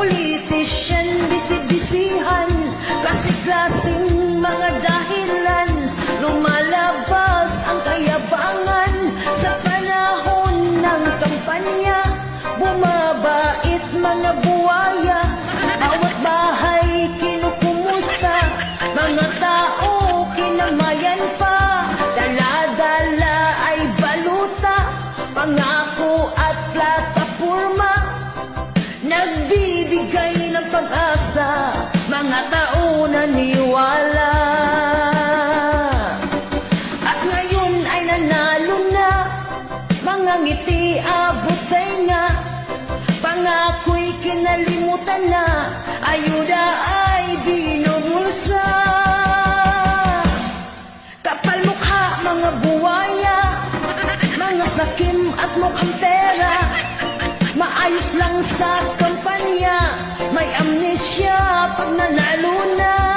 politician, bisibisihan, klase-klaseng mga dahilan, lumalabas ang kayabangan sa panahon ng kampanya, bumabait mga buwaya, bawat bahay kinukumusta, mga tao kinamayan pa, dala-dala ay baluta, pangako at plata. Nagbibigay ng pag-asa Mga tao naniwala At ngayon ay nanalo na Mga ngiti abot nga. Pangako'y kinalimutan na Ayuda ay binubulsa. Kapal mukha mga buwaya Mga sakim at mukhang pera. Maayos lang sa kampanya Amnesia pag nanalo na